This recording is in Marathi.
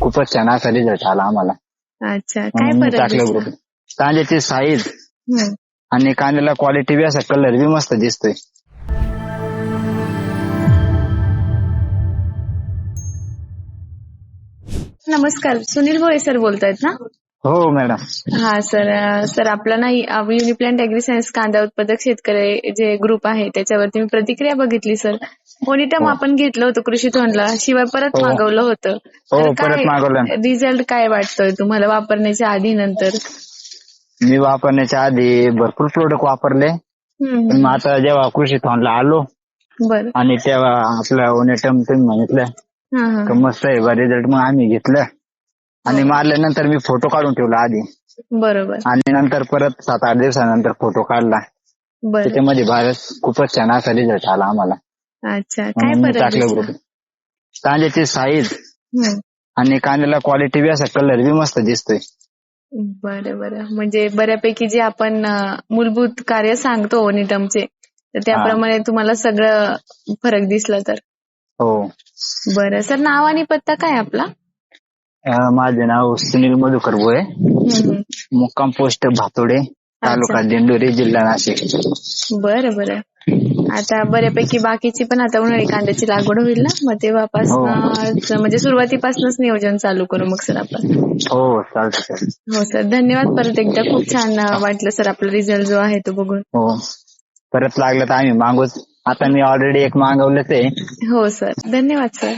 खूपच छान असा रिझल्ट आला आम्हाला. अच्छा काय टाकलं कांद्याची साईज. आणि कांद्याला क्वालिटी बी असा कलर बी मस्त दिसतोय. नमस्कार सुनील भोळे सर बोलतायत ना? हो मॅडम हा सर सर आपला ना युनिप्लॅन्ट अॅग्री सायन्स कांदा उत्पादक शेतकरी जे ग्रुप आहे त्याच्यावरती मी प्रतिक्रिया बघितली सर. मोनिटम हो. आपण घेतलं होतं कृषी तोंडला शिवाय परत हो. मागवलं होतं. हो, तर. काय रिझल्ट काय वाटतोय तुम्हाला वापरण्याच्या आधी नंतर? मी वापरण्याच्या आधी भरपूर प्रोडक्ट वापरले. पण मग आता जेव्हा कृषी थॉनला आलो बरं. आणि तेव्हा आपलं ओनेटम तुम्ही म्हटलं का मस्त आहे रिझल्ट मग आम्ही घेतलं. आणि मारल्यानंतर मी फोटो काढून ठेवला आधी. बरोबर. आणि नंतर परत सात आठ दिवसानंतर फोटो काढला. बरं. त्याच्यामध्ये भारत खूपच छान असा रिझल्ट आला आम्हाला. अच्छा. काय टाकलं कांद्याची साईज. आणि कांद्याला क्वालिटी बी असा कलर बी मस्त दिसतोय. बरं बरं. म्हणजे बऱ्यापैकी जे आपण मूलभूत कार्य सांगतो ओनिटमचे तर त्याप्रमाणे तुम्हाला सगळं फरक दिसला तर. हो. बरं. सर नाव आणि पत्ता काय आपला? माझे नाव सुनील मधुकर भोये. मुक्काम पोस्ट भातोडे तालुका दिंडोरी जिल्हा नाशिक. बरं बरं. आता बऱ्यापैकी बाकीची पण आता उन्हाळी कांद्याची लागवड होईल ना? मग तेव्हापासून म्हणजे सुरुवातीपासूनच नियोजन चालू करू मग सर आपण. हो चालतं सर हो सर. धन्यवाद परत एकदा. खूप छान वाटलं सर आपला रिझल्ट जो आहे तो बघून. हो. परत लागलं तर आम्ही मागूच. आता मी ऑलरेडी एक मागवलंच आहे हो सर. धन्यवाद सर.